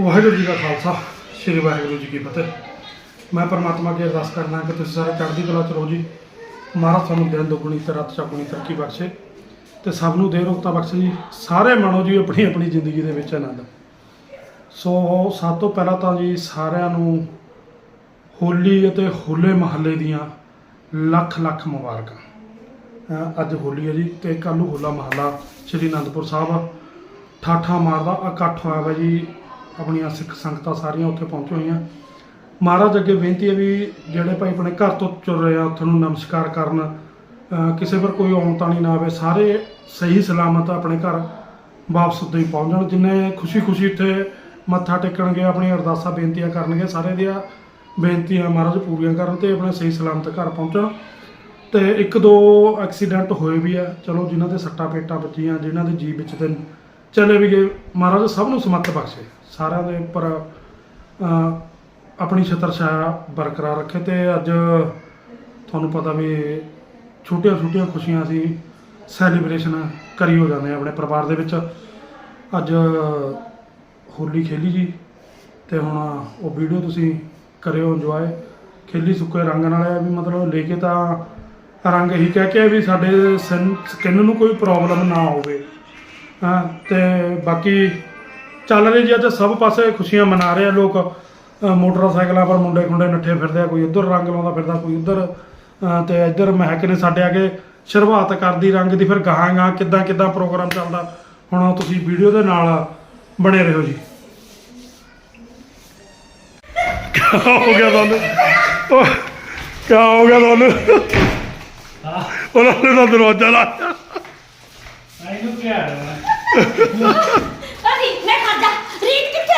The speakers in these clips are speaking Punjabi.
ਵਾਹਿਗੁਰੂ ਜੀ ਦਾ ਖਾਲਸਾ, ਸ੍ਰੀ ਵਾਹਿਗੁਰੂ ਜੀ ਕੀ ਫਤਿਹ। ਮੈਂ ਪਰਮਾਤਮਾ ਅੱਗੇ ਅਰਦਾਸ ਕਰਨਾ ਕਿ ਤੁਸੀਂ ਸਾਰੇ ਚੜ੍ਹਦੀ ਕਲਾ ਚ ਰਹੋ ਜੀ। ਮਹਾਰਾਜ ਤੁਹਾਨੂੰ ਦਿਨ ਦੁੱਗਣੀ ਤੇ ਰਾਤ ਚੌਗੁਣੀ ਤਰੱਕੀ ਬਖਸ਼ੇ। ਤੇ ਸਭ ਨੂੰ ਦੇ ਰੋਗਤਾ ਬਖਸ਼ੇ ਜੀ। ਸਾਰੇ ਮਾਣੋ ਜੀ ਆਪਣੀ ਆਪਣੀ ਜ਼ਿੰਦਗੀ ਦੇ ਵਿੱਚ ਆਨੰਦ। ਸੋ ਸਭ ਤੋਂ ਪਹਿਲਾਂ ਤਾਂ ਜੀ ਸਾਰਿਆਂ ਨੂੰ ਹੋਲੀ ਅਤੇ ਹੋਲੇ ਮਹੱਲੇ ਦੀਆਂ ਲੱਖ ਲੱਖ ਮੁਬਾਰਕਾਂ। ਅੱਜ ਹੋਲੀ ਹੈ ਜੀ ਤੇ ਕੱਲ੍ਹ ਨੂੰ ਹੋਲਾ ਮਹੱਲਾ ਸ਼੍ਰੀ ਅਨੰਦਪੁਰ ਸਾਹਿਬ ਠਾਠਾ ਮਾਰਦਾ, ਇਕੱਠ ਹੋਇਆ ਵਾ ਜੀ ਆਪਣੀਆਂ ਸਿੱਖ ਸੰਗਤਾਂ ਸਾਰੀਆਂ ਉੱਥੇ ਪਹੁੰਚੀਆਂ ਹੋਈਆਂ। ਮਹਾਰਾਜ ਅੱਗੇ ਬੇਨਤੀ ਹੈ ਵੀ ਜਿਹੜੇ ਭਾਈ ਆਪਣੇ ਘਰ ਤੋਂ ਚੁਰ ਰਹੇ ਆ, ਉੱਥੇ ਨੂੰ ਨਮਸਕਾਰ ਕਰਨ ਕਿਸੇ ਪਰ ਕੋਈ ਔਂਤਾਣੀ ਨਾ ਆਵੇ, ਸਾਰੇ ਸਹੀ ਸਲਾਮਤ ਆਪਣੇ ਘਰ ਵਾਪਸ ਉੱਦਾਂ ਹੀ ਪਹੁੰਚ ਜਿੰਨੇ ਖੁਸ਼ੀ-ਖੁਸ਼ੀ ਇੱਥੇ ਮੱਥਾ ਟੇਕਣਗੇ ਆਪਣੀਆਂ ਅਰਦਾਸਾਂ ਬੇਨਤੀਆਂ ਕਰਨਗੇ, ਸਾਰੇ ਦੀਆਂ ਬੇਨਤੀਆਂ ਮਹਾਰਾਜ ਪੂਰੀਆਂ ਕਰਨ ਤੇ ਆਪਣੇ ਸਹੀ ਸਲਾਮਤ ਘਰ ਪਹੁੰਚਣ। ਤੇ ਇੱਕ ਦੋ ਐਕਸੀਡੈਂਟ ਹੋਏ ਵੀ ਆ, ਚਲੋ ਜਿਨ੍ਹਾਂ ਦੇ ਸੱਟਾਂ ਪੇਟਾਂ ਵੱਜੀਆਂ, ਜਿਨ੍ਹਾਂ ਦੇ ਜੀਵ ਵਿੱਚ ਤੇ ਚਲੇ ਵੀ ਗਏ, ਮਹਾਰਾਜ ਸਭ ਨੂੰ ਸਮੱਤ ਬਖਸ਼ੇ। ਸਾਰਿਆਂ ਦੇ ਉੱਪਰ ਆਪਣੀ ਛਤਰ ਛਾਇਆ ਬਰਕਰਾਰ ਰੱਖੇ ਤੇ ਅੱਜ ਤੁਹਾਨੂੰ ਪਤਾ ਵੀ ਛੋਟੀਆਂ ਛੋਟੀਆਂ ਖੁਸ਼ੀਆਂ ਅਸੀਂ ਸੈਲੀਬ੍ਰੇਸ਼ਨ ਕਰੀ ਹੋ ਜਾਂਦੇ ਆ ਆਪਣੇ ਪਰਿਵਾਰ ਦੇ ਵਿੱਚ। ਅੱਜ ਹੋਲੀ ਖੇਲੀ ਜੀ ਤੇ ਹੁਣ ਉਹ ਵੀਡੀਓ ਤੁਸੀਂ ਕਰਿਓ ਇੰਜੋਏ ਖੇਲੀ ਸੁੱਕੇ ਰੰਗ ਨਾਲ ਵੀ ਮਤਲਬ ਲੈ ਕੇ ਤਾਂ ਰੰਗ ਹੀ ਕਹਿ ਕੇ ਵੀ ਸਾਡੇ ਸਕਿਨ ਨੂੰ ਕੋਈ ਪ੍ਰੋਬਲਮ ਨਾ ਹੋਵੇ। ਹਾਂ, ਤੇ ਬਾਕੀ ਚੱਲ ਰਹੀ ਜੀ ਅੱਜ ਸਭ ਪਾਸੇ ਖੁਸ਼ੀਆਂ ਮਨਾ ਰਹੇ ਆ ਲੋਕ। ਅ, ਮੋਟਰਸਾਈਕਲਾਂ ਪਰ ਮੁੰਡੇ ਖੁੰਡੇ ਨੱਠੇ ਫਿਰਦੇ ਆ ਕੋਈ ਇੱਧਰ ਰੰਗ ਲਾਉਂਦਾ ਫਿਰਦਾ ਕੋਈ ਉੱਧਰ। ਤੇ ਇੱਧਰ ਮਹਿਕ ਨੇ ਸਾਡੇ ਆ ਕੇ ਸ਼ੁਰੂਆਤ ਕਰਦੀ ਰੰਗ ਦੀ ਫਿਰ ਗਾਹਾਂ ਗਾਹਾਂ ਕਿੱਦਾਂ ਕਿੱਦਾਂ ਪ੍ਰੋਗਰਾਮ ਚੱਲਦਾ। ਹੁਣ ਤੁਸੀਂ ਵੀਡੀਓ ਦੇ ਨਾਲ ਬਣੇ ਰਹੋ ਜੀ। ਕਿਆ ਹੋ ਗਿਆ ਤੁਹਾਨੂੰ? ਉਹ ਕਿਆ ਹੋ ਗਿਆ ਤੁਹਾਨੂੰ? ਉਹਨਾਂ ਨੇ ਤਾਂ ਦਰਵਾਜ਼ਾ ਲਾਇਆ। ਮੈਨੂੰ ਕੀ ਆ।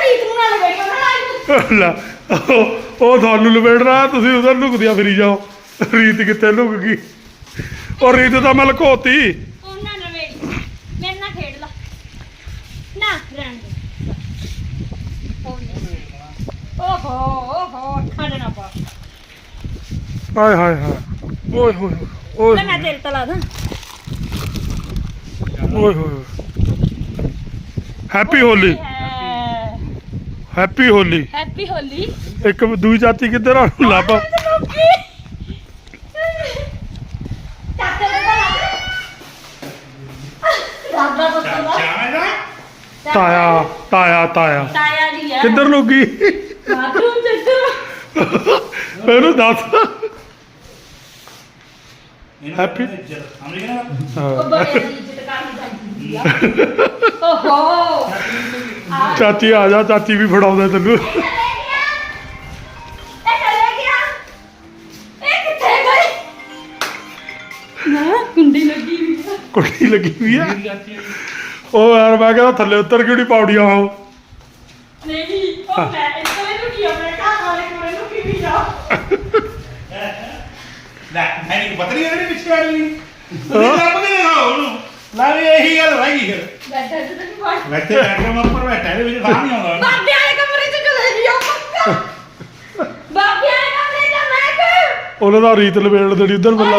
ਰੀਤ ਨੂੰ ਨਾਲ ਮੈਂ ਨਾਲ ਲੈ ਉਹ ਉਹ ਤੁਹਾਨੂੰ ਲਪੇੜਨਾ ਤੁਸੀਂ ਉਧਰ ਲੁਕਦੀਆਂ ਫਿਰੀ ਜਾਓ। ਰੀਤ ਕਿੱਥੇ ਲੁਕ ਗਈ? ਉਹ ਰੀਤ ਤਾਂ ਮੈਂ ਲੁਕੋਤੀ। ਉਹਨਾਂ ਨਾਲ ਵੇਖ ਮੇਰੇ ਨਾਲ ਖੇਡ ਲਾ। ਨਾ ਰਹਿਣ ਦੇ। ਉਹਨੇ ਓਹੋ ਓਹੋ ਅੱਖਾਂ ਨਾ ਪਾ। ਹਾਏ ਹਾਏ ਹਾਏ। ਓਏ ਹੋਏ ਓਏ ਮੈਂ ਤੇਰੇ ਤੇ ਲਾ ਦਾਂ। ਓਏ ਹੋਏ happy Holi happy Holi happy Holi ਇੱਕ ਦੂਜੀ ਚਾਚੀ ਕਿੱਧਰ ਆ? ਲੱਭ। ਤਾਇਆ ਤਾਇਆ ਤਾਇਆ। ਤਾਇਆ ਜੀ ਆ। ਕਿੱਧਰ ਲੁਕ? ਗਈ ਬਾਥਰੂਮ ਚੱਕਰ ਇਹਨੂੰ ਦੱਸ। Happy? ਸਮਝ ਗਿਆ? ਨਾ ਉਹ। ਬੜੇ ਇੱਜ਼ਤ ਆ। ਓਹੋ। ਚਾਚੀ ਆ ਜਾ ਚਾਚੀ ਵੀ ਫੜਾਉਂਦੇ ਤੈਨੂੰ। ਇਹ ਚਲੇ ਗਿਆ ਇਹ ਕਿੱਥੇ ਗਈ? ਨਾ ਕੁੰਡੀ ਲੱਗੀ ਵੀ ਆ। ਕੁੜੀ ਲੱਗੀ ਵੀ ਆ? ਉਹ ਯਾਰ ਮੈਂ ਕਹਿੰਦਾ ਥੱਲੇ ਉੱਤਰ ਕਿਉਂ ਪੌੜੀਆਂ ਹੋ ਨਹੀਂ ਉਹ ਮੈਂ ਇੱਥੇ ਨੂੰ ਕੀ ਆਪਣੇ ਘਰ ਵਾਲੇ ਕੋਲ ਨੂੰ ਕੀ ਵੀ ਜਾ ਲੈ ਮੈਂ ਨਹੀਂ ਪਤਾ ਨਹੀਂ ਇਹਦੇ ਪਿੱਛੇ ਆ ਰਹੀ ਤੁਸੀਂ ਲੱਭ ਕੇ ਦਿਖਾਓ ਉਹਨੂੰ। ਲੈ ਵੀ ਇਹੀ ਗੱਲ ਰਹਿ ਗਈ ਫਿਰ। ਬੈਠਾ ਤੇ ਨਹੀਂ ਪੜ ਬੈਠੇ ਬੈਠੇ ਮੈਂ ਉੱਪਰ ਬੈਠਾ ਇਹਦੇ ਵਿੱਚ ਬਾਹਰ ਨਹੀਂ ਆਉਂਦਾ। ਬਾਬੇ ਵਾਲੇ ਕਮਰੇ ਚ ਚਲੇ ਜਿਓ ਪੱਕਾ ਬਾਬੇ ਵਾਲੇ ਕਮਰੇ ਚ ਮੈਂ ਕਿ ਉਹਨਾਂ ਦਾ ਰੀਤ ਲਵੇੜ ਦੇਣੀ ਉਧਰ ਉਹ ਬੱਲਾ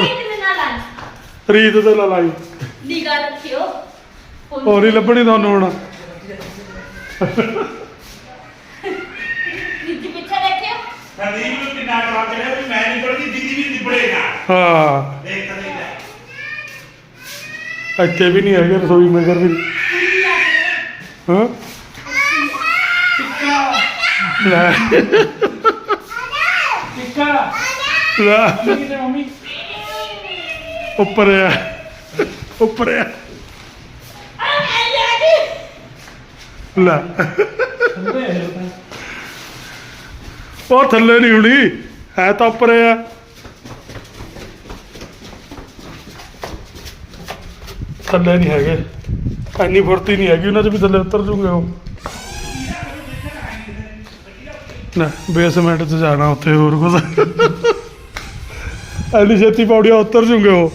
ਰੀਤ ਤੇ ਲਾ ਲਾਈ। ਨਿਗਾਹ ਰੱਖਿਓ। ਹੋਰ ਹੀ ਲੱਭਣੀ ਤੁਹਾਨੂੰ ਹੁਣ। ਨਿੱਜੀ ਪਿੱਛੇ ਦੇਖਿਓ ਸੰਦੀਪ ਨੂੰ ਕਿੰਨਾ ਕਰਾ ਚੜਿਆ ਵੀ ਮੈਂ ਨਹੀਂ ਪੜਦੀ ਦਿੱਦੀ ਵੀ ਨਿਬੜੇਗਾ। ਹਾਂ। ਦੇਖ ਤਾਂ ਇੱਥੇ ਵੀ ਨਹੀਂ ਹੈਗੇ ਰਸੋਈ ਮਗਰ ਵੀ। ਹਾਂ? ਲੈ। ਟਿੱਕਾ। ਲੈ। ਮੰਮੀ ਉੱਪਰ ਆ। ਉੱਪਰ ਆ। ਲੈ। ਉਹ ਥੱਲੇ ਨਹੀਂ ਹੁਣੀ ਹੈ ਤਾਂ ਉੱਪਰ ਆ। ਥੱਲੇ ਨਹੀਂ ਹੈਗੇ। ਇੰਨੀ ਫੁਰਤੀ ਨਹੀਂ ਹੈਗੀ ਉਹਨਾਂ 'ਚ ਵੀ ਥੱਲੇ ਉਤਰ ਜੂਗੇ ਉਹ। ਨਾ ਬੇਸਮੈਂਟ 'ਚ ਜਾਣਾ ਉੱਥੇ ਹੋਰ ਕੁਝ ਐਨੀ ਛੇਤੀ ਪੌੜੀਆਂ ਉਤਰ ਜੂਗੇ ਉਹ।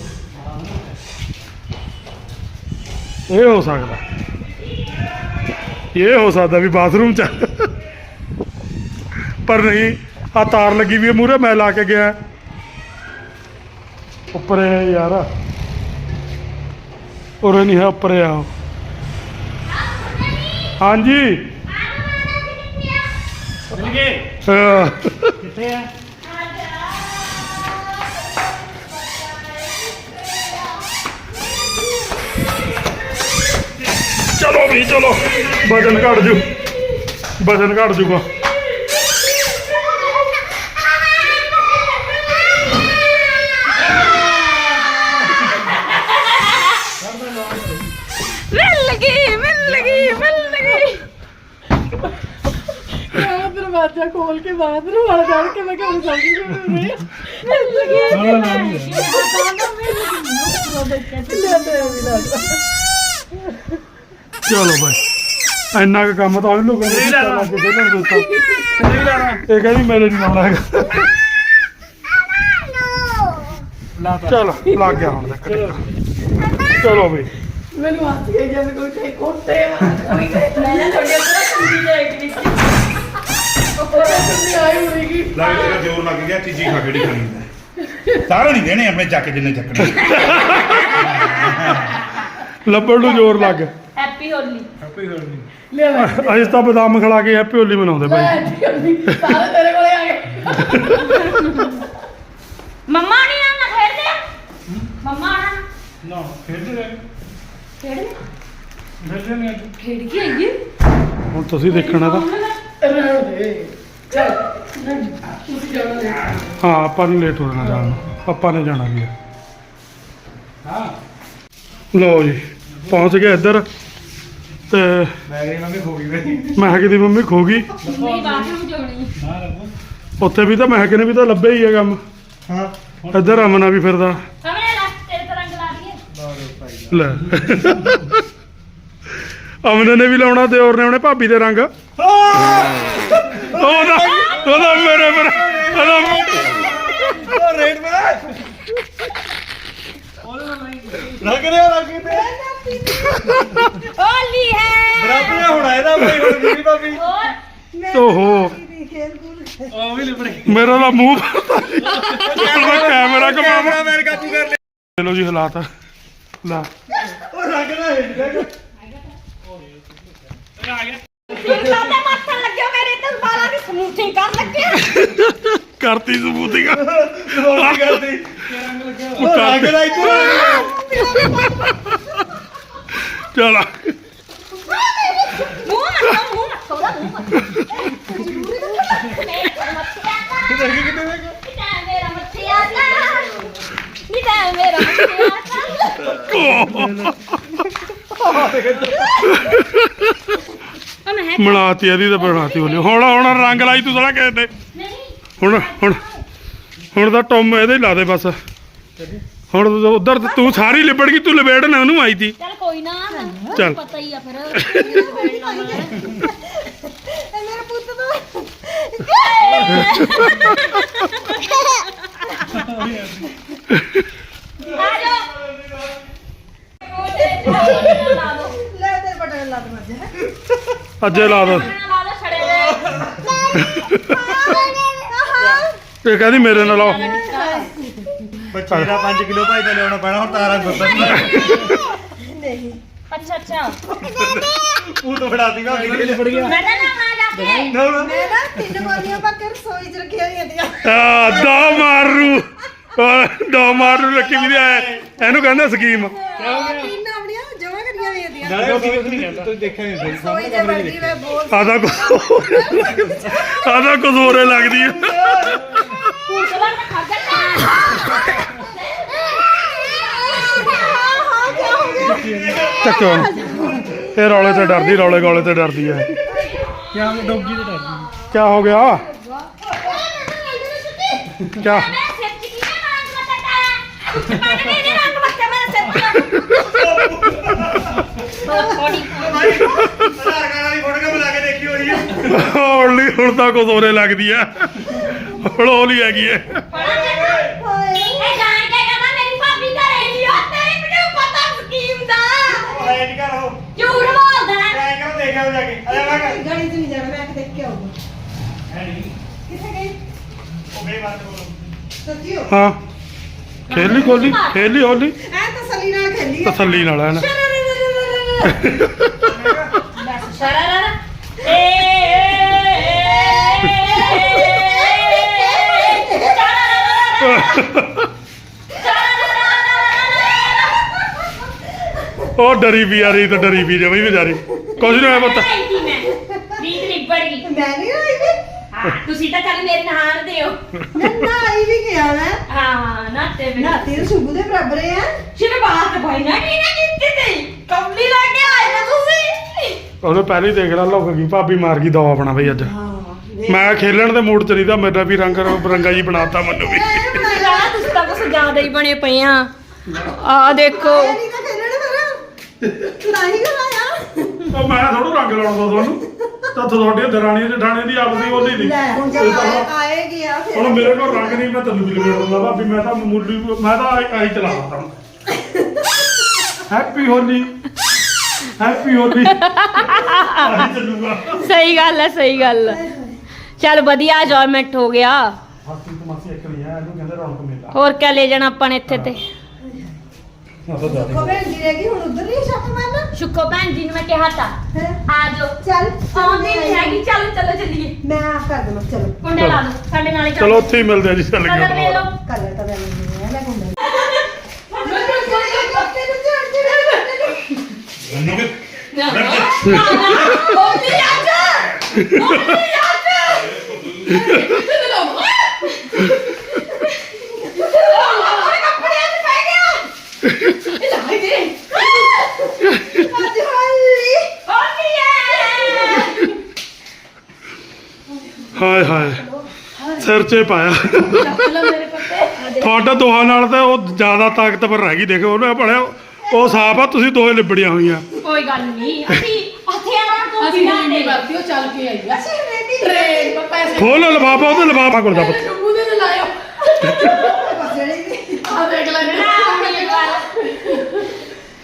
ਇਹ ਹੋ ਸਕਦਾ। ਇਹ ਹੋ ਸਕਦਾ ਵੀ ਬਾਥਰੂਮ 'ਚ। ਪਰ ਨਹੀਂ ਆ ਤਾਰ ਲੱਗੀ ਵੀ ਹੈ ਮੂਰੇ ਮੈਂ ਲਾ ਕੇ ਗਿਆ। ਉੱਪਰ ਯਾਰ ਉਰੇ ਨਹੀਂ ਹੈ ਉੱਪਰ ਆ ਉਹ। ਹਾਂਜੀ। ਮਿਲ ਗਏ ਹਾਂ। ਕਿੱਥੇ ਆ? ਚਲੋ ਵੀ ਚਲੋ। ਵਜਨ ਘਟ ਜੂ। ਵਜਨ ਘਟ ਜੂਗਾ ਮਿਲ ਗਈ ਮਿਲ ਗਈ ਮਿਲ ਗਈ ਮੈਂ ਦਰਵਾਜ਼ਾ ਖੋਲ ਕੇ ਬਾਹਰ ਨੂੰ ਵੜ ਜਾਣ ਕੇ ਮੈਂ ਕਿਹਾ ਸਮਝ ਗਈ ਮੈਂ ਮਿਲ ਗਈ ਚਲੋ ਭਾਈ ਇੰਨਾ ਕੁ ਕੰਮ ਤਾਂ ਉਹ ਲੋਕਾਂ ਨੇ ਨਹੀਂ ਲੈਣਾ। ਲੱਗ ਕੇ ਖੇਲਣ ਦਿੱਤਾ। ਨਹੀਂ ਲੈਣਾ ਇਹ ਕਹਿੰਦੀ ਮੇਰੇ ਨਹੀਂ ਹੈਗਾ। ਚਲੋ ਲੱਗ ਗਿਆ ਹੁਣ ਤੱਕ ਚਲੋ ਵੀ ਮੈਨੂੰ ਹੱਥ ਗਈ ਜਿਵੇਂ ਕੋਈ ਤੇ ਕੋਟੇ ਕੋਈ ਮੈਂ ਨਾ ਤੁਹਾਡੇ ਕੋਲ ਕੁੰਡੀ ਲੈ ਕੇ ਲੱਗ ਤੇਰਾ ਜ਼ੋਰ ਲੱਗ ਗਿਆ ਚੀਜ਼ੀ ਖਾ ਕੇ ਖਾਣੀ ਹੈ ਸਾਰੇ ਨਹੀਂ ਦੇਣੇ ਆਪਣੇ ਚੱਕ ਜਿੰਨੇ ਚੱਕਣੇ। ਲੱਭਣ ਨੂੰ ਜ਼ੋਰ ਲੱਗ। ਗਿਆ ਹੈਪੀ ਹੋਲੀ ਲੈ ਮੈਂ ਅਸੀਂ ਤਾਂ ਬਦਾਮ ਖਿਲਾ ਕੇ ਹੈਪੀ ਹੋਲੀ ਮਨਾਉਂਦੇ ਭਾਈ ਸਾਰੇ ਤੇਰੇ ਕੋਲੇ ਆ ਗਏ। ਮੰਮਾ ਨਹੀਂ ਆਣਾ ਖੇਡਦੇ ਆ? ਮੰਮਾ ਆਣਾ ਨਾ ਖੇਡਦੇ ਰਹੇ ਖੇਡਦੇ ਖੇਡਦੇ ਨਹੀਂ ਖੇਡ ਕੇ ਆਈਏ? ਹੁਣ ਤੁਸੀਂ ਦੇਖਣਾ ਤਾਂ। ਰਹਿਣ ਦੇ। ਚੱਲ ਤੁਸੀਂ ਜਾਣਾ ਲੈ ਹਾਂ, ਆਪਾਂ ਨੂੰ ਲੇਟ ਹੋ ਜਾਣਾ ਜਾਣ ਨੂੰ। ਆਪਾਂ ਨੇ ਜਾਣਾ ਵੀ ਹੈ ਹਾਂ ਲਓ ਜੀ, ਪਹੁੰਚ ਗਏ ਇੱਧਰ ਤੇ ਮੈਂ ਮੰਮੀ ਖੋ ਗਈ ਬਈ ਮਹਿਕ ਦੀ ਮੰਮੀ ਖੋ ਗਈ। ਨਹੀਂ ਬਾਥਰੂਮ ਜਾਣੀ ਨਾ ਰੱਬੋ ਉੱਥੇ ਵੀ ਤਾਂ ਮਹਿਕ ਨੇ ਵੀ ਤਾਂ ਲੱਭਿਆ ਹੀ ਹੈ ਕੰਮ। ਹਾਂ ਇੱਧਰ ਅਮਨਾ ਵੀ ਫਿਰਦਾ। ਹਮਨੇ ਲਾ। ਤੇਰੇ ਤਰ੍ਹਾਂ ਲਾ ਦਈਏ ਲੈ ਅਮਨ ਨੇ ਵੀ ਲਾਉਣਾ ਤੇ ਹੋਰ ਨੇ ਉਹਨੇ ਭਾਬੀ ਦੇ ਰੰਗ। ਉਹਦਾ ਉਹਦਾ ਮੇਰੇ ਮੇਰੇ ਉਹਦਾ ਉਹ ਰੇਡ ਮੈਂ। ਲੱਗ ਰਿਹਾ ਲੱਗ ਤੇ ਹੋਲੀ ਹੈ। ਬਰਾਬਰ ਹੋਣਾ ਇਹਦਾ ਭਾਈ ਹੁਣ ਬੀਬੀ ਭਾਬੀ। ਓਹੋ। ਉਹ ਵੀ ਲਿਬੜੇ ਮੇਰਾ ਤਾਂ ਮੂੰਹ ਉਹਦਾ ਕੈਮਰਾ ਕਮਾਵਾ ਚਲੋ ਜੀ ਹਾਲਾਤ। ਲੈ ਉਹ ਲੱਗ ਰਿਹਾ ਹਿੱਟ ਗਿਆ ਸਿੰਗਾਂ ਤੇ ਮੱਥਣ ਲੱਗਿਆ ਮੇਰੇ ਤੇ ਵਾਲਾਂ ਦੀ ਸਮੂਥਿੰਗ ਕਰ ਲੱਗਿਆ ਕਰਤੀ ਸਬੂਤੀ ਰੋਟੀ ਕਰਦੀ ਉਹ ਲੱਗ ਰਿਹਾ ਇੱਥੇ ਚਲ ਮੂੰਹ ਮੱਥਾ ਮੂੰਹ ਮੱਥਾ ਉਹਦਾ ਮੂੰਹ ਮੱਥਾ। ਗਈ ਨੀਤਾ ਮੇਰਾ ਮੱਥਿਆ ਨਾ ਨੀਤਾ ਮੇਰਾ ਮੱਥਿਆ ਹੈ ਬਣਾਤੀ ਇਹਦੀ ਤਾਂ ਬਣਾਤੀ ਹੋਲੀ ਹੁਣ ਹੁਣ ਰੰਗ ਲਾਈ ਤੂੰ ਸਾਲਾ ਕਿਸੇ ਤੇ। ਨਹੀਂ ਹੁਣ ਹੁਣ ਹੁਣ ਤਾਂ ਟੌਮ ਇਹਦੇ ਹੀ ਲਾ ਦੇ ਬਸ। ਹੁਣ ਉਧਰ ਤੂੰ ਸਾਰੀ ਲਿਬੜ ਗਈ ਤੂੰ ਲਵੇੜ ਨਾ ਉਹਨੂੰ ਆਈ ਤੀ। ਚੱਲ ਕੋਈ ਨਾ ਚੱਲ। ਚੱਲ ਪਤਾ ਹੀ ਆ ਫਿਰ। ਮੇਰੇ ਪੁੱਤ ਤੋਂ ਆ ਜਾ ਲਾ ਦੋ ਲੈ ਤੇਰੇ ਬਟਨ ਲਾ ਦੇ ਮੱਝ ਅੱਜੇ ਲਾ ਦੋ। ਲਾ ਦੋ ਛੜੇ ਦੇ ਇਹ ਕਹਿੰਦੀ ਮੇਰੇ ਨਾਲ ਲਾਓ ਬੱਚੇ ਦਾ 5 ਕਿਲੋ ਭਾਈ ਦਾ ਲਿਆਉਣਾ ਪੈਣਾ ਹੁਣ ਤਾਰਾ ਗੁੱਸਾ ਅੱਛਾ ਅੱਛਾ। ਉਹ ਤਾਂ ਭਾਬੀ ਦੇ ਲਿਬੜ ਗਿਆ ਮੈਂ ਤਾਂ ਨਾ। ਆ ਜਾ ਕੇ ਨਾ ਨਾ ਮੈਂ ਨਾ ਤਿੰਨ ਵਾਰੀਆਂ ਪਾ ਕੇ ਰਸੋਈ ਚ ਰੱਖੀਆਂ ਹੋਈਆਂ ਦੀਆਂ ਆ ਦੋ ਮਾਰੂ। ਦੋ ਮਾਰੂ ਲੱਕੀ ਵੀ ਆਇਆ। ਇਹਨੂੰ ਕਹਿੰਦੇ ਸਕੀਮ। ਤਿੰਨ ਆਪਣੀਆਂ ਜਮਾ ਕਰੀਆਂ ਹੋਈਆਂ ਦੀਆਂ ਨਾਲੇ ਉਹ ਕਿਵੇਂ ਨਹੀਂ ਜਾਂਦਾ ਤੂੰ ਦੇਖਿਆ ਨਹੀਂ ਸਹੀ ਰਸੋਈ ਚ ਬੈਠੀ ਮੈਂ ਬੋਲ ਆਦਾ ਕੋ ਆਦਾ ਕਜ਼ੋਰੇ ਲੱਗਦੀ। ਖਾ ਜਾ। ਚੱਕੋ ਇਹ ਰੌਲੇ ਤੇ ਡਰਦੀ ਰੌਲੇ ਗੋਲੇ ਤੇ ਡਰਦੀ ਆ ਕਿਆ ਡੋਗੀ ਤੇ ਡਰਦੀ ਕੀ ਹੋ ਗਿਆ? ਕੀ ਰੰਗ ਮੱਤਾ ਪਾਇਆ ਨਹੀਂ ਰੰਗ ਮੱਤਾ ਮੇਰੇ ਸਿਰ ਚ ਬੋਡੀ ਆਧਾਰ ਕਾਰਡ ਵਾਲੀ ਫੋਟੋ ਬਣਾ ਕੇ ਦੇਖੀ ਹੋਈ ਹੈ ਹੁਣ ਤਾਂ ਕਜ਼ੋਰੇ ਲੱਗਦੀ ਆ ਹੁਣ ਉਹ ਨਹੀਂ ਹੈਗੀ ਐ ਇਹ ਜਾਣ ਕੇ ਕਹਿੰਦਾ ਮੇਰੀ ਭਾਬੀ ਘਰੇ ਨਹੀਂ ਆ ਤੇਰੀ ਮੈਨੂੰ ਪਤਾ ਸਕੀਮ ਦਾ ਐਂ ਕਰ ਹੋ ਝੂਠ ਬੋਲਦਾ ਹੈ। ਐਂ ਕਰ ਦੇਖਿਆ ਜਾ ਕੇ ਅਰੇ ਵਾ ਕਰ ਗਲੀ ਚ ਨਹੀਂ ਜਾਣਾ ਮੈਂ ਆ ਕੇ ਦੇਖ ਕੇ ਆਊਂਗਾ ਹੈ ਨਹੀਂ ਕਿੱਥੇ ਗਈ ਉਹ ਬੇ ਬਾਤ ਬੋਲੋ ਸੱਚੀ ਹੋ ਹਾਂ ਖੇਲੀ ਖੋਲੀ ਖੇਲੀ ਹੋਲੀ ਐ ਤਸੱਲੀ ਨਾਲ ਖੇਲੀ ਆ ਤਸੱਲੀ ਨਾਲ ਐਨ ਬਸ ਸ਼ਰਾਰਾ ਉਹ ਡਰੀ ਵੀ ਆ ਰਹੀ ਤਾਂ ਡਰੀ ਵੀ ਜਮੀ ਵਿਚਾਰੀ ਕੁਝ ਨਹੀਂ ਹੋਇਆ ਪੁੱਤ। ਆਈ ਸੀ ਮੈਂ। ਰੀਤ ਗਈ। ਮੈਂ ਨਹੀਂ ਆਈ ਵੀ ਹਾਂ, ਤੁਸੀਂ ਤਾਂ ਚੱਲ ਮੇਰੇ ਨਹਾਣ ਦੇ ਹੋ। ਮੈਂ ਨਾ ਆਈ ਵੀ ਗਿਆ ਮੈਂ। ਹਾਂ ਨਾ ਤੇ ਨਾ ਤੇਰੇ ਸੁਬੂ ਦੇ ਬਰਾਬਰ ਆ। ਸ਼ਿਰ ਬਾਤ ਭਾਈ ਨਾ ਕੀ ਨਾ ਕੀਤੀ ਤੇ ਕੰਬਲੀ ਲਾ ਕੇ ਆਏ ਨਾ ਤੁਸੀਂ। ਉਹਨੇ ਪਹਿਲੇ ਹੀ ਦੇਖ ਲਾ ਲੁੱਕ ਗਈ ਭਾਬੀ ਮਾਰ ਗਈ ਦੋ ਆਪਣਾ ਬਈ ਅੱਜ। ਹਾਂ। ਮੈਂ ਖੇਲਣ ਦੇ ਮੂਡ ਚ ਨਹੀਂ ਤਾਂ ਮੇਰਾ ਵੀ ਰੰਗ ਬਰੰਗਾ ਜੀ ਬਣਾਤਾ ਮੈਨੂੰ ਵੀ। ਲਾ ਤੁਸੀਂ ਤਾਂ ਕੁਛ ਜ਼ਿਆਦਾ ਹੀ ਬਣੇ ਪਏ ਆ। ਆ ਦੇਖੋ। ਨਹੀਂ ਤਾਂ ਖੇਲਣ ਫਿਰ ਤਾਂ ਹੀ ਕਰਾਇਆ ਉਹ ਮੈਂ ਥੋੜਾ ਰੰਗ ਲਾਉਣਾ ਤੁਹਾਨੂੰ। ਤਾਂ ਤੁਹਾਡੀਆਂ ਦਰਾਣੀਆਂ ਜਠਾਣੀਆਂ ਦੀ ਆਪਦੀ ਉਹਦੀ ਨਹੀਂ ਲੈ ਹੁਣ ਜਦ ਆਏ ਆਏ ਗਿਆ ਫਿਰ ਹੁਣ ਮੇਰੇ ਕੋਲ ਰੰਗ ਨਹੀਂ ਮੈਂ ਤੈਨੂੰ ਵੀ ਲਵੇੜ ਦਿੰਦਾ ਭਾਬੀ ਮੈਂ ਤਾਂ ਮੁੱਢੀ ਮੈਂ ਤਾਂ ਆਈ ਆਈ ਚਲਾ ਦਿੰਦਾ ਹੈਪੀ ਹੋਲੀ ਹੈਪੀ ਹੋਲੀ ਚੱਲੂਗਾ। ਸਹੀ ਗੱਲ ਹੈ ਸਹੀ ਗੱਲ। ਹੈ ਚੱਲ ਵਧੀਆ ਇੰਜੋਇਮੈਂਟ ਹੋ ਗਿਆ ਹਾਸੀ ਤਮਾਸੀ ਇੱਕ ਨਹੀਂ ਹੈ ਇਹਨੂੰ ਕਹਿੰਦੇ ਰੌਣਕ ਮੇਲਾ ਹੋਰ ਕਿਆ ਲੈ ਜਾਣਾ ਆਪਾਂ ਨੇ ਇੱਥੇ ਤੇ ਅਸਾਂ ਜਾ ਕੋ ਭੈਣ ਜੀ ਰਹਿ ਗਈ ਹੁਣ ਉਧਰ ਨਹੀਂ ਛੱਪ ਮਾਰਨਾ ਸ਼ੁਕੋ ਭੈਣ ਜੀ ਨੂੰ ਮੈਂ ਕਿਹਾ ਤਾਂ ਹੈਂ? ਆ ਜਾਓ ਚੱਲ ਆਉਂਦੀ ਨਹੀਂ ਹੈਗੀ ਚੱਲ ਚਲੋ ਚੱਲੀਏ ਮੈਂ ਆ ਕਰ ਦਵਾਂ ਚਲੋ ਕੁੰਡੇ ਲਾ ਦੋ ਸਾਡੇ ਨਾਲ ਹੀ ਚਲੋ ਉੱਥੇ ਹੀ ਮਿਲਦੇ ਆ ਜੀ ਚੱਲ ਕਲਰ ਲੈ ਲਓ ਗਿਆ ਕਲਰ ਤਾਂ ਮੈਂ ਨਹੀਂ ਹੈ ਲੈ ਘੁੰਮਣਾ ਮੈਨੂੰ ਕਿ ਹੋਲੀ ਅੱਜ ਹੋਲੀ ਅੱਜ ਹੋਲੀ ਹੈ ਹਾਏ ਹਾਏ। ਸਿਰ 'ਚ ਪਾਇਆ। ਤੁਹਾਡਾ ਦੋਹਾਂ ਨਾਲ ਤਾਂ ਉਹ ਜ਼ਿਆਦਾ ਤਾਕਤਵਰ ਰਹਿ ਗਈ। ਦੇਖੋ, ਉਹਨੇ ਪੜਿਆ ਉਹ ਸਾਫ਼ ਆ, ਤੁਸੀਂ ਦੋਹੇ ਲਿਬੜੀਆਂ ਹੋਈਆਂ। ਕੋਈ ਗੱਲ ਨਹੀਂ ਅਸੀਂ ਹਥਿਆਰਾਂ ਤੋਂ ਅਸੀਂ ਬਿਨਾਂ ਨਹੀਂ ਦੇ। ਵਰਤੀ ਉਹ ਚੱਲ ਕੇ ਆਈ ਆ। ਟ੍ਰੇਨ ਪਰ ਪੈਸੇ ਖੋਲ ਲਫਾਫਾ ਉਹਦੇ ਲਫਾਫਾ ਕੋਲ ਦਾ ਪੁੱਤ ਸ਼ੰਭੂ ਦੇ ਨਾਲ ਆਇਓ ਆ ਦੇਖ ਲੈ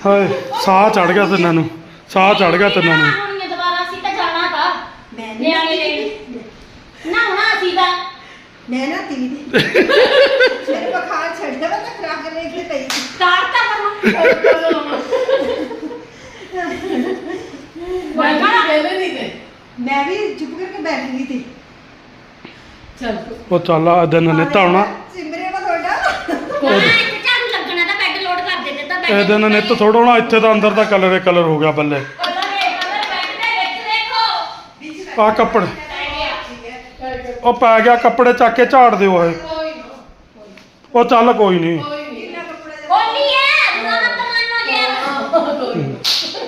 ਹਾਏ ਸਾਹ ਚੜ ਗਿਆ ਤਿੰਨਾਂ ਨੂੰ ਸਾਹ ਚੜ ਗਿਆ ਤਿੰਨਾਂ ਨੂੰ ਹੁਣ ਦੁਬਾਰਾ ਅਸੀਂ ਤਾਂ ਜਾਣਾ ਤਾਂ ਮੈਂ ਨਿਆਣੇ। ਲੈਣ ਨਾ ਹੁਣ ਅਸੀਂ ਤਾਂ ਮੈਂ ਨਾ ਤੀ ਮੇਰੇ ਬਖਾਰ ਛੱਡ ਦਵਾ ਤਾਂ ਖਰਾਕ ਲੈ ਕੇ ਪਈ। ਕਾਰ ਤਾਂ ਕਰਨਾ ਮੈਂ ਕਿਹਾ ਪਹਿਲੇ ਨਹੀਂ ਤੇ ਮੈਂ ਵੀ ਚੁੱਪ ਕਰਕੇ ਬੈਠ ਗਈ ਸੀ। ਚੱਲ। ਉਹ ਚੱਲ ਆ ਦਿਨ ਨਿੱਤ ਆਉਣਾ ਸਿਮਰੇ ਦਾ ਤੁਹਾਡਾ। ਹਾਂ ਇੱਥੇ ਝਾੜੂ ਲੱਗਣਾ ਤਾਂ ਬੈੱਡ ਲੋਡ ਕਰ ਦੇ ਦਿੱਤਾ ਬੈੱਡ ਇਹ ਦਿਨ ਨਿੱਤ ਥੋੜਾ ਹੋਣਾ ਇੱਥੇ ਤਾਂ ਅੰਦਰ ਦਾ ਕਲਰ ਹੀ ਕਲਰ ਹੋ ਗਿਆ ਬੱਲੇ। ਕਲਰ ਹੈ ਕਲਰ ਬੈੱਡ ਦੇ ਵਿੱਚ ਦੇਖੋ। ਆ ਕੱਪੜੇ। ਪੈ ਗਿਆ ਉਹ ਪੈ ਗਿਆ ਕੱਪੜੇ ਚੱਕ ਕੇ ਝਾੜ ਦਿਓ ਇਹ। ਕੋਈ ਉਹ ਚੱਲ ਕੋਈ ਨਹੀਂ। ਕੋਈ ਨਹੀਂ।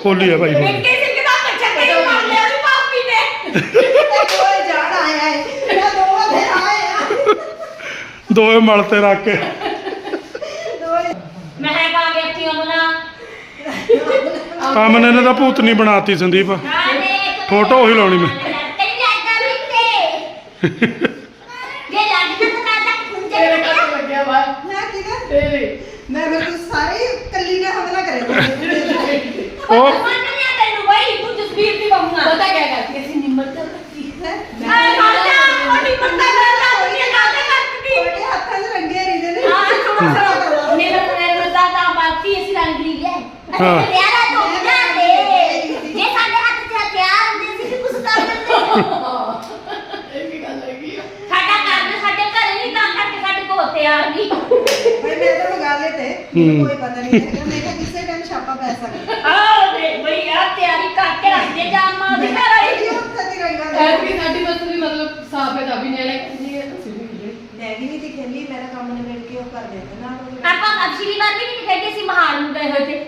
ਹੋਲੀ ਹੈ ਹੋਲੀ ਹੈ। ਭਾਈ ਹੋਲੀ ਮਿੱਟੀ ਸਿੰਘ ਦਾ ਕੱਚਾ ਕੇ ਮਾਰ ਲਿਆ ਵੀ ਪਾਪੀ ਨੇ ਕੋਈ ਜਾਣ ਆਇਆ ਹੈ ਇਹ ਦੋ ਦੇ ਆਏ ਆ। ਦੋਵੇਂ ਮਲ ਤੇ ਰੱਖ ਕੇ। ਦੋਏ ਮੈਂ ਹੈ ਕਾ ਗਿਆ ਤੀ ਅਮਨਾ। ਅਮਨ ਨੇ ਤਾਂ ਭੂਤਨੀ ਬਣਾਤੀ ਸੰਦੀਪ। ਆ ਫੋਟੋ ਉਹੀ ਲਾਉਣੀ ਮੈਂ। ਤੈਨੂੰ ਲੱਗਦਾ ਮਿੱਤੇ ਜੇ ਲੱਗਦਾ ਤਾਂ ਤਾਂ ਕੁੰਜੇ ਤੇਰੇ ਕੱਟ ਲੱਗਿਆ ਵਾ। ਮੈਂ ਕਿਹਾ ਤੇਰੇ। ਮੈਂ ਮੇਰੇ ਤੋਂ ਸਾਰੇ ਕੱਲੀ ਨੇ ਹਮਲਾ ਕਰਿਆ ਉਹ ਉਹ ਮੰਨ ਲਿਆ ਤੈਨੂੰ ਬਈ ਤੂੰ ਜਸਵੀਰ ਦੀ ਬਹੂਆ ਪਤਾ ਕਿਆ ਕਰਦੀ ਅਸੀਂ ਨਿੰਮਤ ਕਰ ਰੱਖੀ ਆਏ ਮਾਤਾ ਉਹਦੀ ਪੱਤਾ ਕਰਦਾ ਉਹਦੀ ਕਾਹਦੇ ਕਰਦੀ ਤੁਹਾਡੇ ਹੱਥਾਂ 'ਚ ਰੰਗੇ ਰੀਦੇ ਨੇ ਹਾਂ ਸੁਣੋ ਸੁਣੋ ਮੇਰਾ ਮੇਰਾ ਦਾਦਾ ਬਾਕੀ ਅਸੀਂ ਰੰਗ ਲਈ ਗਏ ਹਾਂ। ਅਸੀਂ ਪਿਆਰਾ ਤੋਂ ਜਾਂਦੇ ਜੇ ਸਾਡੇ ਹੱਥ 'ਚ ਹਥਿਆਰ ਹੁੰਦੇ ਸੀ ਵੀ ਕੁਝ ਕਰ ਦਿੰਦੇ ਇਹ ਵੀ ਗੱਲ ਹੈਗੀ ਆ ਸਾਡਾ ਕਰਨ ਸਾਡੇ ਘਰੇ ਨਹੀਂ ਤਾਂ ਕਰਕੇ ਸਾਡੇ ਕੋਲ ਹਥਿਆਰ ਨਹੀਂ ਭਾਈ ਮੈਂ ਤਾਂ ਮੰਗਾ ਲਏ ਤੇ ਮੈਨੂੰ ਕੋਈ ਪਤਾ ਨਹੀਂ ਹੈਗਾ ਮੈਂ ਕਿਹਾ ਕਿਸੇ ਟਾਈਮ ਛਾਪਾ ਪੈ ਸਕਦਾ ਆਹ ਦੇਖ ਬਈ ਆ ਤਿਆਰੀ ਕਰਕੇ ਰੱਖਦੇ ਜਾਮਾ ਦੇ ਘਰ ਆਈ ਇਹ ਉੱਥੇ ਦੀ ਰੰਗਾਂ ਐਰ ਦਾ ਵੀ ਸਾਡੀ ਬਸ ਵੀ ਮਤਲਬ ਸਾਫ਼ ਹੈ ਤਾਂ ਵੀ ਨੇੜੇ ਨਹੀਂ ਹੈ ਅਸੀਂ ਵੀ ਨਹੀਂ ਮੈਂ ਵੀ ਨਹੀਂ ਤੇ ਖੇਲੀ ਮੇਰਾ ਕੰਮ ਨੇ ਮਿਲ ਕੇ ਉਹ ਕਰ ਦਿੰਦੇ ਨਾ ਆਪਾਂ ਪਿਛਲੀ ਵਾਰ ਵੀ ਨਹੀਂ ਖੇਡੇ ਸੀ ਮਹਾਰ ਨੂੰ ਗਏ ਹੋਏ ਤੇ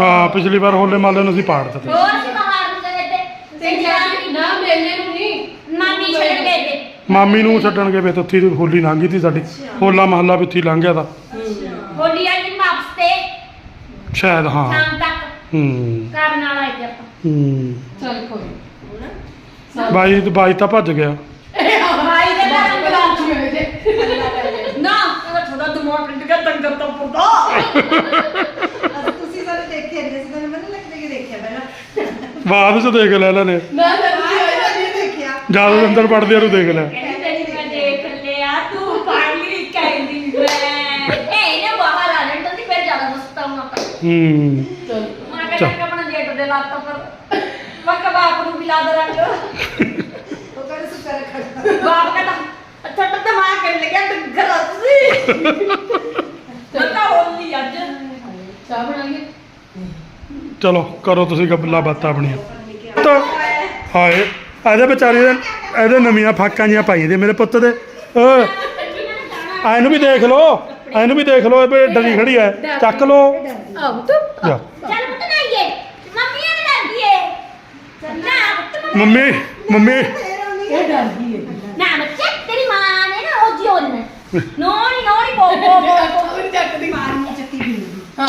ਹਾਂ ਪਿਛਲੀ ਵਾਰ ਹੋਲੇ ਮਾਲੇ ਨੂੰ ਅਸੀਂ ਪਾੜ ਦਿੱਤੇ। ਹੋਰ ਅਸੀਂ ਮਹਾਰ ਨੂੰ ਗਏ ਤੇ ਤੇ ਤੇ ਨਾ ਮੇਲੇ ਨੂੰ ਨਹੀਂ। ਨਾਨੀ ਛੱਡ ਗਏ ਤੇ ਮਾਮੀ ਨੂੰ ਛੱਡਣ ਗਏ ਵੇ ਤੇ ਉੱਥੇ ਹੀ ਹੋਲੀ ਲੰਘ ਸੀ ਸਾਡੀ। ਹੋਲਾ ਮਹੱਲਾ ਵੀ ਉੱਥੇ ਲੰਘ ਗਿਆ ਤਾਂ। ਹੋਲੀ ਵਾਲੇ ਦਿਨ ਵਾਪਸ ਤੇ ਸ਼ਾਇਦ ਹਾਂ। ਸ਼ਾਮ ਤੱਕ। ਹੂੰ। ਘਰ ਨਾਲ ਆਏ ਤੇ ਆਪਾਂ। ਹੂੰ। ਚੱਲ ਕੋਈ ਬਾਈ ਬਾਈ ਤਾਂ ਭੱਜ ਗਿਆ। ਭਾਈ ਦੇ ਘਰ ਨੂੰ ਤੇ ਨਾ। ਇਹ ਥੋੜਾ ਦਿਮਾਗ ਪਿੰਡ ਦਾ ਡੰਗਰ ਤਾਂ ਪੁੱਤਾ ਅਸ ਤੁਸੀਂ ਸਾਰੇ ਦੇਖੇ ਨਹੀਂ ਸੀ ਤੁਹਾਨੂੰ ਮੈਨੂੰ ਲੱਗਦਾ ਕਿ ਦੇਖਿਆ ਪਹਿਲਾਂ ਬਾਅਦ ਚ ਦੇਖ ਲੈ ਇਹਨਾਂ ਨੇ। ਆਇਆ ਨਹੀਂ ਦੇਖਿਆ। ਜਦ ਅੰਦਰ ਵੜਦੇ ਨੂੰ ਦੇਖ ਲੈ। ਕਹਿੰਦੀ ਤੈਨੂੰ ਮੈਂ ਦੇਖ ਲਿਆ ਤੂੰ ਪੜ ਲਈ ਕਹਿੰਦੀ ਮੈਂ। ਇਹ ਇਹਨੇ ਬਾਹਰ ਆ ਤਾਂ ਫਿਰ ਜ਼ਿਆਦਾ ਮਸਤਾ ਹੂੰ। ਚੱਲ। ਮੈਂ ਕਹਿੰਦਾ ਆਪਣਾ ਜੇਟ ਦੇ ਲੱਤ ਪਰ ਵਕ ਬਾਪ ਨੂੰ ਵੀ ਲਾ ਦੇ ਰੰਗ। ਉਹ ਕਰ ਸੁਕਰ ਖੜਾ। ਬਾਪ ਕਹਿੰਦਾ ਅੱਛਾ ਤਾਂ ਦਿਮਾਗ ਕਰ ਲੱਗਿਆ? ਡੰਗਰ ਸੀ। ਮੈਂ ਤਾਂ ਹੋਲੀ ਅੱਜ। ਚਾਹ ਬਣਾਈਏ ਚਲੋ ਕਰੋ ਤੁਸੀਂ ਗੱਲਾਂ ਬਾਤਾਂ ਆਪਣੀਆਂ। ਤਾਂ ਹਾਏ ਇਹਦੇ ਵਿਚਾਰੇ ਦੇ ਇਹਦੇ ਨਵੀਆਂ ਫਾਕਾਂ ਜੀਆਂ ਪਾਈ ਦੇ ਮੇਰੇ ਪੁੱਤ ਦੇ। ਆ ਇਹਨੂੰ ਵੀ ਦੇਖ ਲਓ ਆ ਇਹਨੂੰ ਵੀ ਦੇਖ ਲਓ ਇਹ ਵੀ ਡਰੀ ਖੜੀ ਐ ਚੱਕ ਲਓ। ਆਹ ਤੂੰ ਚੱਲ ਪੁੱਤ ਨਾਈਏ। ਮੰਮੀ ਨੇ ਡਰਦੀ ਏ। ਨਾ ਮੰਮੀ- ਮੰਮੀ ਮੰਮੀ। ਇਹ ਡਰਦੀ ਹੈ ਨਾ ਬੱਚੇ ਤੇਰੀ ਮਾਂ ਨੇ ਨਾ ਉਹ ਜਿਉਣ ਨੋਣੀ ਨੋਣੀ ਬੋ ਬੋ ਬੋ ਬੋ ਕੋਈ ਚੱਕਦੀ ਮਾਰਨੀ ਚੱਤੀ ਵੀ ਹਾਂ।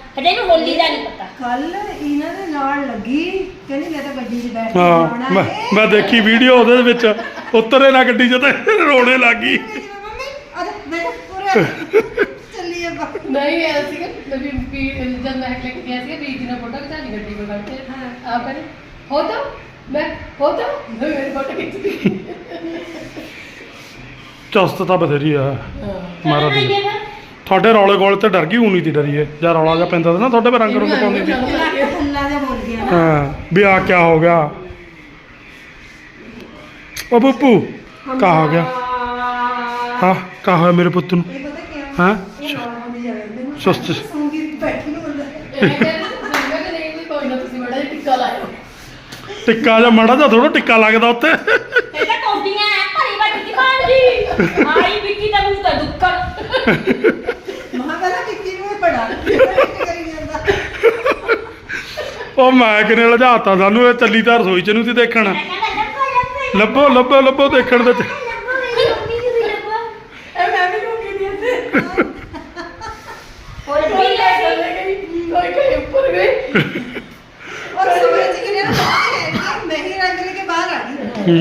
हजे नु होली का नहीं पता ਕੱਲ ਇਹਨਾਂ ਦੇ ਨਾਲ ਲੱਗੀ ਕਹਿੰਦੀ ਮੈਂ ਤਾਂ ਗੱਡੀ 'ਚ ਬੈਠ ਕੇ ਹਾਂ ਜਾਣਾ ਮੈਂ ਏ। ਮੈਂ ਦੇਖੀ ਵੀਡੀਓ ਉਹਦੇ ਵਿੱਚ ਉਤਰੇ ਨਾ ਗੱਡੀ 'ਚ ਤੇ ਰੋਣੇ ਲੱਗ ਗਈ ਮੰਮੀ ਆ ਜਾ ਮੈਂ ਪੂਰਾ ਚੱਲੀਏ ਬਾ ਨਹੀਂ ਐ ਸੀਗਾ ਮੈਂ ਵੀ ਵੀ ਜਦ ਮੈਂ ਲੈ ਕੇ ਗਿਆ ਸੀ ਬੀਜੀ ਨੇ ਫੋਟੋ ਖਿਚਾ ਲਈ ਗੱਡੀ 'ਤੇ ਬੈਠ ਕੇ ਹਾਂ। ਆਪ ਕਹਿੰਦੇ ਹੋ ਤਾਂ ਮੈਂ ਹੋ ਤਾਂ ਮੈਂ ਮੇਰੀ ਫੋਟੋ ਖਿੱਚਦੀ ਚੁਸਤ ਤਾਂ ਬਥੇਰੀ ਆ ਹਾਂ ਮਾਰਾ चलो ਦੀ नाइए फिर ਤੁਹਾਡੇ ਰੌਲੇ ਗੋਲੇ ਤੇ ਡਰ ਗਈ ਉਨੀ ਤੀ ਡਰੀ ਏ ਜਾਂ ਰੌਲਾ ਜਾਂ ਪੈਂਦਾ ਤਾਂ ਨਾ ਤੁਹਾਡੇ ਪੇ ਰੰਗ ਰੁੰਗ ਪਾਉਂਦੀ ਸੀ। ਥੱਲਾ ਜਿਹਾ ਬੋਲ ਗਿਆ ਨਾ ਹਾਂ, ਵੀ ਆ ਕੀ ਹੋ ਗਿਆ। ਉਹ ਬੱਪੂ ਕਾ ਹੋ ਗਿਆ? ਹਾਂ, ਕਾ ਹੋਇਆ ਮੇਰੇ ਪੁੱਤ ਨੂੰ? ਇਹ ਪਤਾ ਕੀ ਹਾਂ? ਸੁਸਤ। ਸੌਂਗੀ ਬੈਠੀ ਨੂੰ ਹੁੰਦਾ ਜਿਹਾ ਟਿੱਕਾ ਜਾਂ ਮੜਾ ਜਾਂ ਥੋੜਾ ਟਿੱਕਾ ਲੱਗਦਾ ਉੱਤੇ। ਇਹ ਕੌਡੀਆਂ ਐ, ਭਰੀ ਵੱਡੀ ਦੀ ਬਾਣ ਜੀ। ਆਈ ਵਿੱਕੀ ਦਾ ਮੂੰਹ ਤਾਂ ਦੁੱਕੜ ਕਰੀ ਜਾਂਦਾ? ਉਹ ਮੈਂ ਕਿਨੇ ਲਜਾਤਾ ਸਾਨੂੰ ਇਹ ਚੱਲੀ ਤਾਂ ਰਸੋਈ ਚ ਨੂੰ ਸੀ ਦੇਖਣ। ਲੱਭੋ ਲੱਭੋ ਲੱਭੋ। ਦੇਖਣ ਦੇ ਨਹੀਂ ਨੇ ਮੈਂ ਹੀ।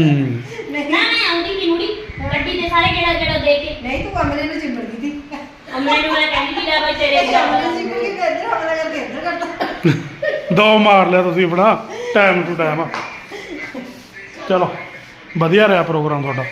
ਨਹੀਂ। ਨਾ ਆਉਂਦੀ ਨਹੀਂ ਮੁੜੀ। ਗੱਡੀ ਦੇ ਸਾਰੇ ਗੇੜਾ ਗੇੜਾ ਦੇ ਕੇ। ਨਹੀਂ ਤੂੰ ਕਮਰੇ ਨੂੰ ਚਿੰਬੜ ਗਈ। ਸੀ ਅਮਰੇ ਨੂੰ ਮੈਂ ਕਹਿੰਦੀ ਸੀ ਲੈ ਬਾਈ ਤੇਰੇ ਇਹ ਕਮਰੇ ਜਾਣਾ ਚਿੰਬੜ ਗਈ ਤੇ ਇੱਧਰ ਹਮਲਾ ਕਰਕੇ ਇੱਧਰ ਕਰਤਾ ਦੋ ਮਾਰ ਲਿਆ ਤੁਸੀਂ ਆਪਣਾ ਟਾਈਮ ਟੂ ਟਾਈਮ ਚਲੋ ਵਧੀਆ ਰਿਹਾ ਪ੍ਰੋਗਰਾਮ ਤੁਹਾਡਾ।